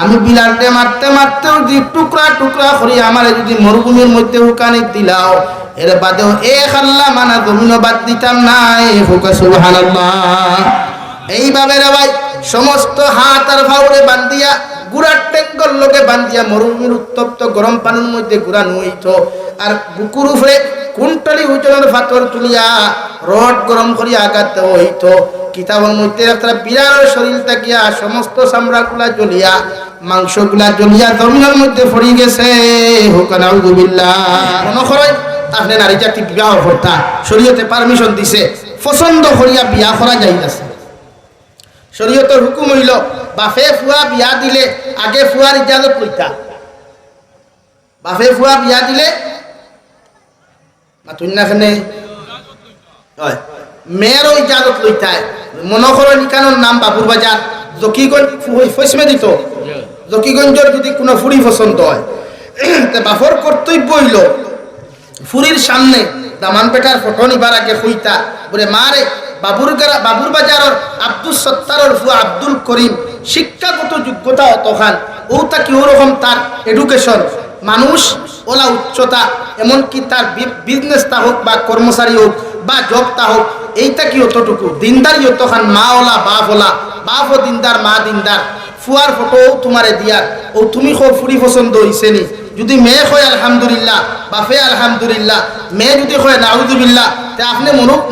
আমি বিলালটে মারতে মারতে যদি টুকরা টুকরা করি, আমার যদি মরুভূমির মধ্যে হুকানি দিলাও, এর বাদেও এ খাল্লা মানা জমিন বাদ দিতাম না এই হুকা সুবহানাল্লাহ। এইভাবে রে ভাই, সমস্ত হাত আর ভাউরে বান্ধিয়া, গুড়ার টেঙ্গল লোকে বান্ধিয়া মরুভূমির উত্তপ্ত গরম পানির মধ্যে গুড়ানো হইত আর বুকুর উপরে কুন্টলি ওজনের ফাতর তুলিয়া রড গরম করিয়া আঘাত হইত। কিতাবের মধ্যে একটা বিরাট শরীর থাকিয়া সমস্ত চামড়াগুলা জ্বলিয়া মাংসগুলা জ্বলিয়া জমিনের মধ্যে পড়ি গেছে। জাতি বিবাহ শরীয়তে পারমিশন দিছে, পছন্দ করিয়া বিয়া করা যাইতেছে। শরীয়তের হুকুম হইল বাফে ফুয়া বিয়া দিলে আগে ফুয়ার ইজাজত লইতা বাফে ফুয়া বিয়া দিলে মাতুন্যাখানে হয় ইজাজত লইতায়। মনে করো নাম বাবুর বাজার, জকিগঞ্জ ফসমে দিত জকিগঞ্জের যদি কোনো ফুরি পছন্দ হয় বাফর কর্তব্য হইল ফুরির সামনে দামান পেটার ফটো নিবার আগে হইতা বলে মারে, বাবুর বাবুর বাজারের আব্দুল সত্তারের ফুয়া আব্দুল করিম শিক্ষাগত যোগ্যতা অতখান, ও তাকে ওরকম তার এডুকেশন মানুষ ওলা উচ্চতা, এমনকি তার বিজনেস তা হোক বা কর্মচারী হোক বা জব তা হোক, এইটা কি অতটুকু? দিনদারি অতখান, মা ওলা, বাপ ওলা বাপ ও দিনদার, মা দিনদার। ফুয়ার ফটো তোমারে দিয়ার ও তুমি খো ফুরি পছন্দ হইছে নি? যদি মেয়ে হয় আলহামদুলিল্লাহ বাপে আলহামদুলিল্লাহ, মেয়ে যদি হয় নাউজুবিল্লাহ তে আপনি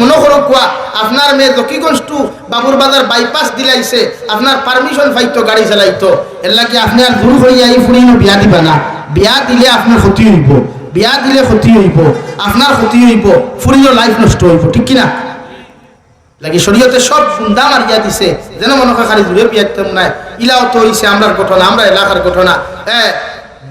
মনো করো কোয়া আপনার মেয়ে দক্ষিগঞ্জ টু বাবুর বাজার বাইপাস দিলাইছে আপনার পারমিশন পাইতো গাড়ি চালাইতো এর লাগে আপনি আর দূর হইয়া এই ফুরি বিয়া দিবা না? বিয়া দিলে আপনার ক্ষতি হইব। বিয়া দিলে ক্ষতি হইব। আপনার ক্ষতি হইব। ফুরিও লাইফ নষ্ট হইব। ঠিক কিনা? লাগি শরীয়তে সব গুন্দা মারিয়া দিছে। যেন মনে হয় খালি দূরে বিয়া দিতাম নাই। ইলাও তো হইছে আমরার ঘটনা, আমরা এলাকার ঘটনা। হ্যাঁ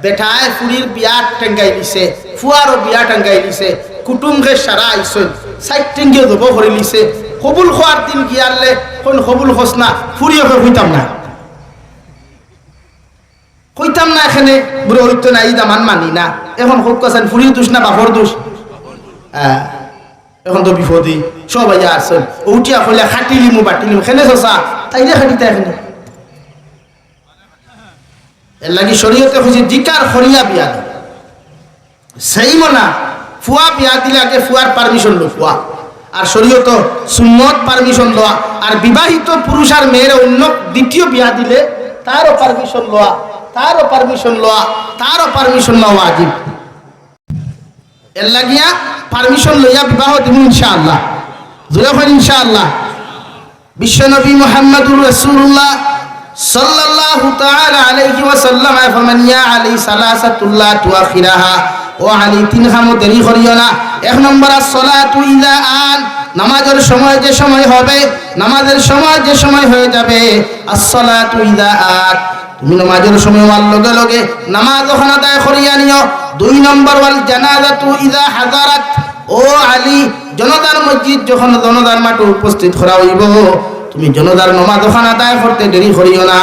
বেটায় ফুরির বিয়া টেঙ্গাই দিছে, ফুয়ারও বিয়া টেঙ্গাই দিছে, কুটুমকে সারা আইসন সাইড টেঙ্গিও ধব করে লিছে কবুল খোয়ার দিন গিয়ারলে কোন কবুল খোস না, ফুরিও হইতাম না। কইতাম না এখানে, বুড়ো হইতো না এই দামান মানি না। এখন হোক কাছেন, ফুরির দোষ না, বাপর দোষ? হ্যাঁ এখন তো বিপদে। সবাই আসেন উঠিয়া কইলে খাটিলিমু বাটিলিমু খেলে চসা তাইলে খাটিতা এখানে এর লাগি শরীয়তে খুঁজি জিকার খরিয়া বিয়া সেই মনা ফুয়া বিয়া দিলে আগে ফুয়ার পারমিশন লো ফুয়া আর শরীয়ত সুন্নত পারমিশন লওয়া আর বিবাহিত পুরুষ আর মেয়ের অন্য দ্বিতীয় বিয়া দিলে তারও পারমিশন লওয়া তারও পারমিশন লওয়া তারও পারমিশন লওয়া আজিব এর লাগিয়া পারমিশন লইয়া বিবাহ দিব ইনশাআল্লাহ। হয় ইনশাআল্লাহ। বিশ্বনবী মোহাম্মদুর রসুল্লাহ সাল্লাল্লাহু তাআলা আলাইহি ওয়াসাল্লাম ফরমান ইয়া আলী সালাসাতুল্লাহ তুআখিরাহা ও আলী, তিন খামো দেরি করিও না। এক নম্বর as-সালাতু ইযা আন। নামাজের সময় যে সময় হবে, নামাজের সময় যে সময় হয়ে যাবে। as-সালাতু ইযা আন। তুমি নামাজের সময় হওয়ার লগে লগে নামাজ ওখানে আদায় করিয়া নিও। দুই নম্বর ওয়াল জানাজাতু ইযা হাজারাত। ও আলী, জনতার মসজিদ যখন জনতার মাঠে উপস্থিত করা হইব, তুমি জনতার নমাজ ওখানে আদায় করতে দেরি করিও না।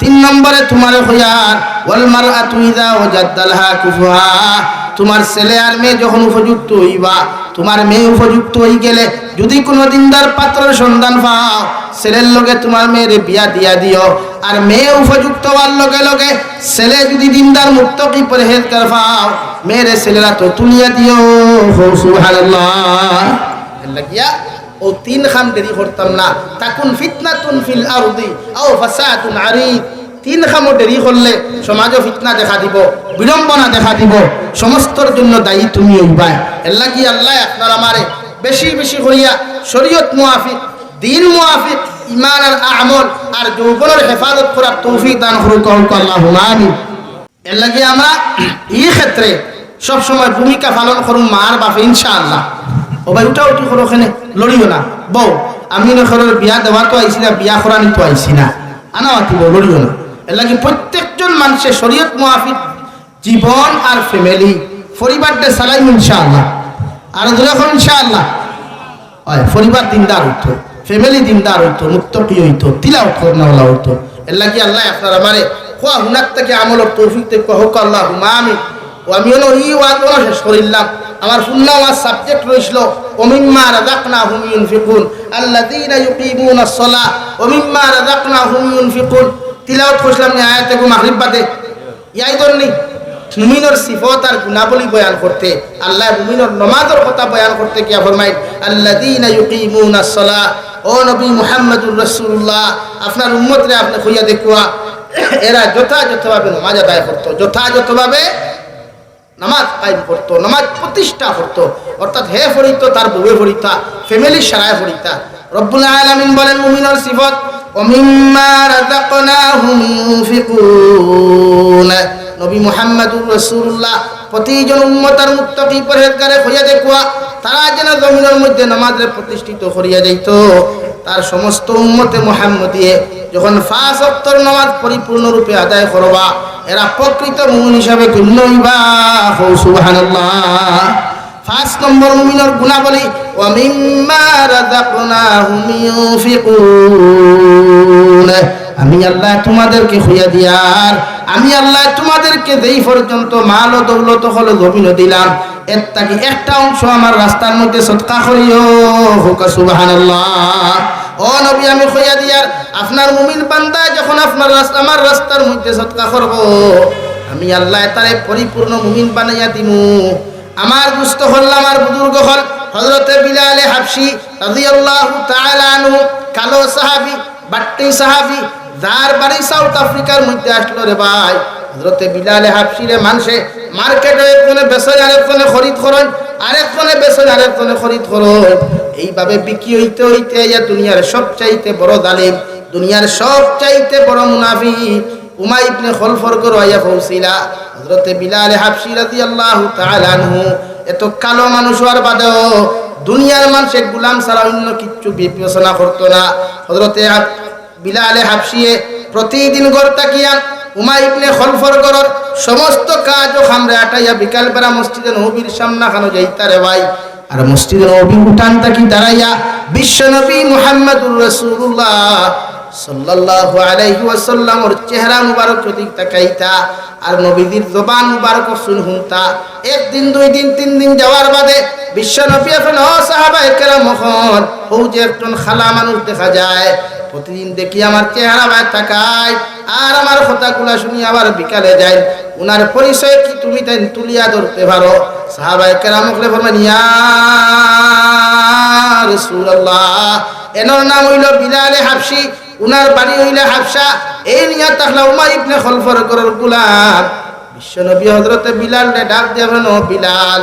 তিন নম্বরে তোমার হইয়ার ওয়াল মারআতু ইযা ওয়াজাদালহা কুফুহা। তোমার ছেলে আর মেয়ে যখন উপযুক্ত হইবা, তোমার মেয়ে উপযুক্ত হই গেলে যদি কোনো দিনদার পাত্রের সন্ধান পাও, ছেলের লগে তোমার মেয়েরে বিয়া দিয়া দিও। আর মেয়ে উপযুক্ত হওয়ার লগে লগে ছেলে যদি দিনদার মুক্ত কি পরহেজগার পাও মেয়েরে ছেলেরা তো তুলিয়া দিও। সুবহানাল্লাহ। লাগিয়া ও তিন খাম দেরি করতাম না। তাকুন ফিতনাতুন ফিল আরদি আও ফাসাদুন আরিদ। তিন খামও দেরি করলে সমাজও ফিতনা দেখা দিব, বিড়ম্বনা দেখা দিব, সমস্তর জন্য দায়ী তুমি হইবাই এর লাগি আল্লাহ আপনার আমারে বেশি বেশি করিয়া শরীয়ত মুআফিক, দিন মুআফিক ইমান আর আমল আর যৌবনের হেফাজত করার তৌফিক দান করুক আল্লাহ আমিন। এর লাগে আমরা এই ক্ষেত্রে সব সময় ভূমিকা পালন করুন মার বাপে, ইনশাআল্লাহ। ও ভাই, উঠা উঠি করো, ওখানে লড়িও না। বউ আমি নখরের বিয়া দেওয়া তো আইসি না, বিয়া করানি তো আইসি না। আনা আতিব লড়িও না। এর লাগে প্রত্যেকজন মানুষের শরীয়ত মুআফিক জীবন আর ফ্যামিলি পরিবারটা চালাইম, ইনশাআল্লাহ। আর করুন ইনশাআল্লাহ হয় পরিবার দিনদার হইতো। ফ্যামিলি দিনদার হইতো মুক্তকি হইতো, তিলাওয়াত করনেওয়ালা হইতো। এল্লা কি আল্লাহ আপনার আমারে খোয়া, হুনাক থেকে আমলের তৌফিক থেকে হোক আল্লাহ হুমামি ও আমি হলো ই ওয়াজ বলা শেষ করিলাম। আমার সুন্না ওয়াজ সাবজেক্ট রইছিল ওমিম্মা রাযাকনা হুম ইউনফিকুন, আল্লাযীনা ইউকিমুনা আস-সালাহ ওমিম্মা রাযাকনা হুম ইউনফিকুন। তিলাওয়াত করছিলাম নি আয়াতে গো মাগরিব বাদে। ইয়াই ধরনি মুমিনের সিফত আর গুণাবলী বয়ান করতে, আল্লাহ মুমিনের নমাজের কথা বয়ান করতে গিয়া ফরমাইন, আল্লাযীনা ইউকিমুনাস সালাহ ও নবী মোহাম্মদুর রসুল্লাহ আপনার উম্মতরে আপনি খুঁজা দেখুয়া। এরা যথাযথভাবে নামাজ আদায় করতো, যথাযথভাবে নামাজ কায়েম করতো, নামাজ প্রতিষ্ঠা করতো। অর্থাৎ হে ফরিত তার বউয়ে ফরিতা ফ্যামিলি সারায় ফরিতা রব্বুল আলামিন বলেন, মুমিনের সিফত অমিম্মা রাযাকনাহুম নবী মুহাম্মদুর রাসূলুল্লাহ, প্রতিজন উম্মতার মুত্তাকি পরহেজগারে হইয়া দেখুয়া। তারা যেন জমিনের মধ্যে নামাজে প্রতিষ্ঠিত করিয়া যাইত, তার সমস্ত উন্মতে মুহাম্মদিয়ে যখন ফাঁস অক্তর নামাজ পরিপূর্ণরূপে আদায় করবা, এরা প্রকৃত মুমিন হিসাবে গণ্য হইবা। সুবহানাল্লাহ। ফার্স্ট নম্বর মুমিনের গুণাবলী, ওয়া মিম্মা রাযাকনাহুম আমি আল্লাহ তোমাদেরকে হইয়া দিয়ার আমি আল্লাহ তোমাদেরকে দেই পর্যন্ত মাল ও দৌলত হলো জমিন দিলাম, এর তাকে একটা অংশ আমার রাস্তার মধ্যে সৎকা করিও। হোক, সুবহানাল্লাহ। ও নবী, আমি হইয়া দিয়ার আপনার মুমিন বান্দা যখন আপনার রাস্তা আমার রাস্তার মধ্যে সৎকা করব, আমি আল্লাহ তারে পরিপূর্ণ মুমিন বানাইয়া দিমু। আমার দুস্থ হল, আমার বুজুর্গ হল হজরতে বিলালে হাফসি রাদিয়াল্লাহু তাআলা আনহু, কালো সাহাবী, বাট্টি সাহাবী যার বাড়ি সাউথ আফ্রিকার মধ্যে আসলো রে ভাই হজরতে বিলালে হাফসি রে মানুষে মার্কেটে একজনে বেসন আরেকজনে খরিদ করেন আরেকজনে বেসন আরেকজনে খরিদ করেন এইভাবে বিক্রি হইতে হইতে ইয়া দুনিয়ার সবচাইতে বড় জালিম, দুনিয়ার সবচাইতে বড় মুনাফিক উমাই ইবনে খলফর করো আইয়া পৌঁছিলা হযরতে বিলাল হাবশি রাদিয়াল্লাহু তাআলা আনহু, এত কালো মানুষ হওয়ার বাদেও দুনিয়ার মানুষ গুলাম ছাড়া অন্য কিচ্ছু বিবেচনা করতো না। হযরতে বিলাল হাফসিয়ে প্রতিদিন গড় তাকিয়া উমাইবনে খলফর করর সমস্ত কাজ ও খামরে আটাইয়া বিকাল বেলা মসজিদে নবীর সামনা খানো যাইতারে ভাই। আর মসজিদে নবী উঠান তাকি দাঁড়াইয়া বিশ্ব নবী মুহাম্মদুর রাসূলুল্লাহ একদিন, দুই দিন বাদে বিশ্ব খালা দেখা যায়। প্রতিদিন দেখি আমার চেহারা ভাই তাকায়, আর আমার কথাগুলা শুনি আবার বিকালে যায়। উনার পরিচয় কি তুমি তাই তুলিয়া ধরতে পারো? সাহাবায়ে কেরাম ফরমান এনর নাম হইল বিলালে হাফসি। উনার বাড়ি হইলে হাফসা এই নিয়া তাহলা উমা ইবনে খলফর করার গুলাম। বিশ্বনবী হজরতে বিলাল রে ডাক দেবেন ও বিলাল,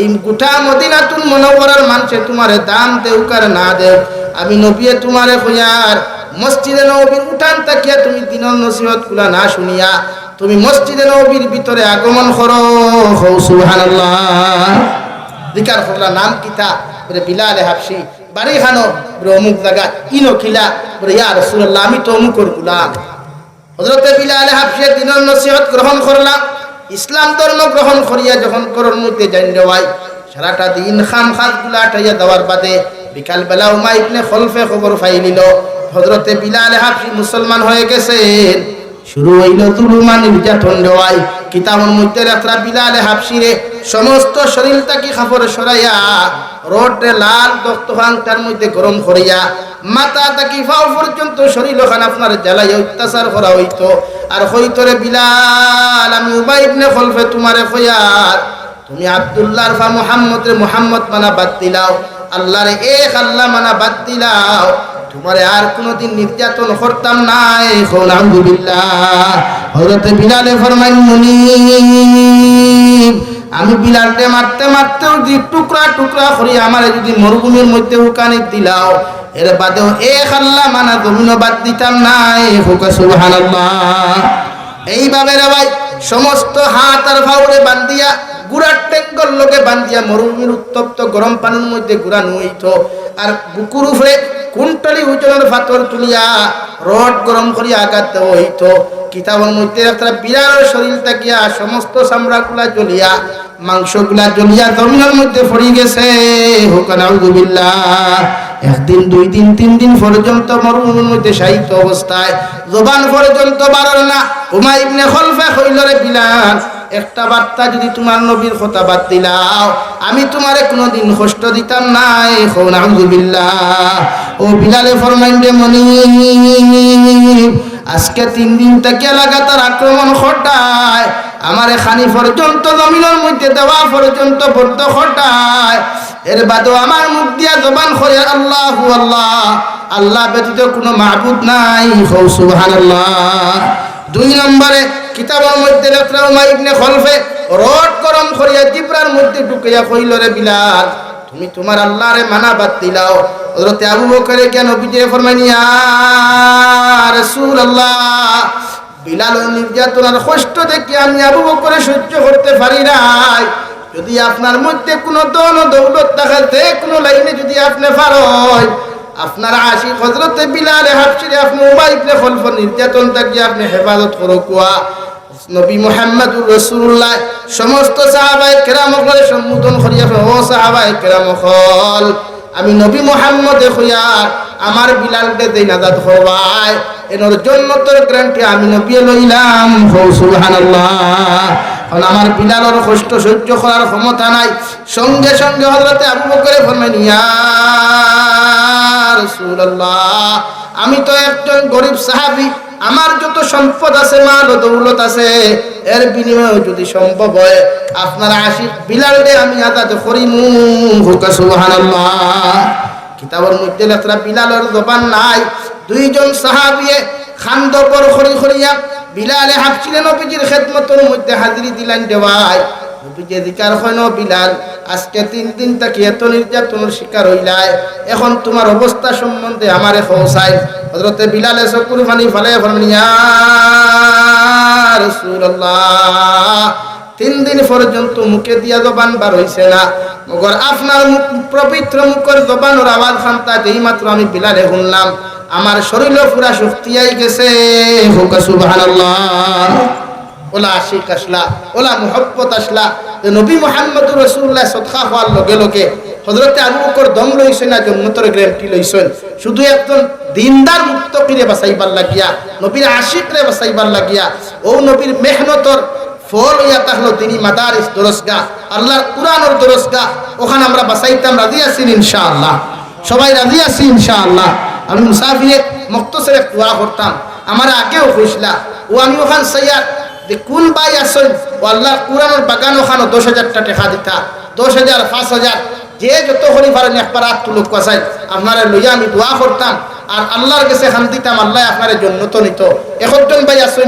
এই গোটা মদিনাতুল মনোবরার মানুষে তোমারে দাম দেউ কার না দেউ আমি নবিয়ে তোমারে কইয়ার মসজিদে নবীর উঠান তাকিয়া তুমি দিনের নসিহতগুলা না শুনিয়া, তুমি মসজিদে নবীর ভিতরে আগমন করো। সুবহানাল্লাহ। দিকার ফরলা নাম কিতা? বলে, বিলালে হাফসি বাড়ি খানো বলে অমুক জায়গা ইনো খিলা, বলে, ইয়া রাসূলুল্লাহ, আমি তো অমুকর গুলাম। হযরতে বিলালে হাফসি দিনের নসিহত গ্রহণ করলাম। ইসলাম ধর্ম গ্রহণ করিয়া যখন করর মধ্যে জান দেওয়াই সারাটা দিন খাম খাসগুলা আটাইয়া দেওয়ার বাদে বিকাল বেলা উমা ইবনে খলফে খবর ফাইলিল হযরতে বিলালে হাফসি মুসলমান হয়ে গেছেন। শুরু হইল তুলুমা নির্যাতন দেওয়াই কিতাবের মধ্যে রাত্রা বিলালে হাফসিরে সমস্ত শরীরটাকে খাপড়ে সরাইয়া, রোডে লাল দক্ত তার মধ্যে গরম করিয়া, মাথা তাকি ফাও পর্যন্ত শরীর ওখানে আপনার জ্বালাইয়া অত্যাচার করা হইতো। আর হইতরে বিলাল, আমি উবাই ইবনে খলফে তোমারে খয়ার। তুমি আব্দুল্লাহর ফা মুহাম্মদ রে মুহাম্মদ মানা বাদ দিলাও। আল্লাহর এক আল্লাহ মানা বাদ দিলাও। তোমারে আর কোনদিন নির্যাতন করতাম নাই। বিলালে ফরমাইন মুনি আমি বিলালকে মারতে মারতে যদি টুকরা টুকরা করি, আমার যদি মরুভূমির মধ্যে হুকানি দিলাও, এর বাদেও এ খাল্লা মানা জমিন বাদ দিতাম নাই। হুকা এইভাবে রে ভাই, সমস্ত হাত আর ফাউরে বান্ধিয়া, গুড়ার টেঙ্গল লোকে বান্ধিয়া মরুভূমির উত্তপ্ত গরম পানির মধ্যে গুড়া নুইত। আর বুকুর উপরে কুণ্টলি উজনের ফাতর তুলিয়া রড গরম করিয়া আঘাত দেওয়া হইত। কিতাবের মধ্যে একটা বিরাট শরীর তাকিয়া সমস্ত চামড়াগুলা জ্বলিয়া, মাংসগুলা জ্বলিয়া জমিনের মধ্যে পড়ি গেছে। হুকানাউজুবিল্লাহ একদিন দুই দিন তিন দিন পর্যন্ত মরুভূমির মধ্যে সাহিত্য অবস্থায়। জবান পর্যন্ত বাড়ার না। হুমা ইবনে খলফা হইলরে বিলাল, একটা বার্তা যদি তোমার নবীর কথা বাদ দিলাও আমি তোমারে কোনোদিন কষ্ট দিতাম নাই। নাউজুবিল্লাহ ও বিলালে ফরমাইন রে মনি। আজকে তিন দিন থেকে লাগাতার আক্রমণ ঘটায়। আমার খানি পর্যন্ত জমিনের মধ্যে দেওয়া পর্যন্ত বদ্ধ ঘটায়। এর বাদেও আমার মুখ দিয়া জবান করে আল্লাহ আল্লাহ। আল্লাহ ব্যতীত কোনো মাহবুদ নাই। হৌ সুবহানাল্লাহ। দুই নম্বরে কিতাবের মধ্যে লেখরাও মাইবনে খলফে রড গরম করিয়া জিব্রার মধ্যে ঢুকিয়া কইল রে বিলাল, তুমি তোমার আল্লাহরে মানা বাদ দিলাও। হযরতে আবু বকরে কেন বিজয় ফরমানি ইয়া রাসূলুল্লাহ বিলাল নির্যাতনার কষ্ট দেখে আমি আবু বকরে সহ্য করতে পারি নাই। যদি আপনার মধ্যে কোনো দন দৌলত থাকাতে কোনো লাইনে যদি আপনি পারয় আপনার আশিক হজরতে বিলালে হাফসিরে আপনি উবাই ইবনে খলফ নির্যাতন থাকি আপনি হেফাজত করো, কুয়া। নবী মোহাম্মদুর রসুল্লাহ সমস্ত সাহাবাই কেরাম করে সম্বোধন করিয়া ও সাহাবাই কেরাম হল আমি নবী মোহাম্মদে হইয়ার আমার বিলালকে দেই নাজাদ হবাই এনোর জন্য তোর গ্যারান্টি আমি নবী লইলাম। সুবহানাল্লাহ। কারণ আমার বিলালের কষ্ট সহ্য করার ক্ষমতা নাই। সঙ্গে সঙ্গে হজরতে আবু বকরে ফরমাইন, ইয়া রাসূলুল্লাহ আমি তো একজন গরিব সাহাবী আমার যত সম্পদ আছে মাল ও দৌলত আছে এর বিনিময়ে যদি সম্ভব হয় আপনার বিলাল দে আমি আদাত করিমু। হুকা সুবহানাল্লাহ। কিতাবের মধ্যে লেখরা বিলালের জবান নাই। দুইজন সাহাবিয়ে খান্দপর খড়ি খড়িয়া বিলালে হাফছিলেন নবীজির খেদমতের মধ্যে হাজিরি দিলেন দেওয়ায়। আজকে এখন তোমার অবস্থা সম্বন্ধে আমারে হজরতে বিলালে চকুর ফালে তিন দিন পর্যন্ত মুখে দিয়া জবান বার হইছে না। মগর আপনার মুখ পবিত্র মুখের জবানোর আওয়াজ খান্তা যেই মাত্র আমি বিলালে শুনলাম। আমার শরীরে পুরা শক্তি আই গেছে। ওলা আশিক আসলা, ওলা মুহব্বত আসলা। নবী মোহাম্মদুর রসুল্লাহ সৎখা হওয়ার লগে লগে হজরতে আবু বকর দম লইছেন না জন্মতর গ্যারান্টি লইছেন। শুধু একজন দিনদার মুক্ত কিরে বাসাইবার লাগিয়া, নবীর আশিক রে বাসাইবার লাগিয়া, ও নবীর মেহনতর ফল হইয়া তাহলো তিনি মাদারিস দরসগা, আল্লাহর কুরআনের দরসগা। ওখানে আমরা বাসাইতাম রাজি আছি ইনশাআল্লাহ। সবাই রাজি আছি ইনশাআল্লাহ। আমি মুসাফিরে মক্তসরে দোয়া করতাম। আমার আগেও কইসলা ও আমি ওখান সাইয়ার যে কোন বাই আসল আল্লাহ কুরআনের বাগান ওখানে দশ হাজারটা টাকা দিতা। দশ হাজার, পাঁচ হাজার, যে যত হরি একবার আত্ম লোক কাজাই আপনারা লইয়া আমি দোয়া করতাম। আর আল্লাহর কাছে খান দিতাম, আল্লাহ আপনার জন্য তো নিত। এখন ভাই আসল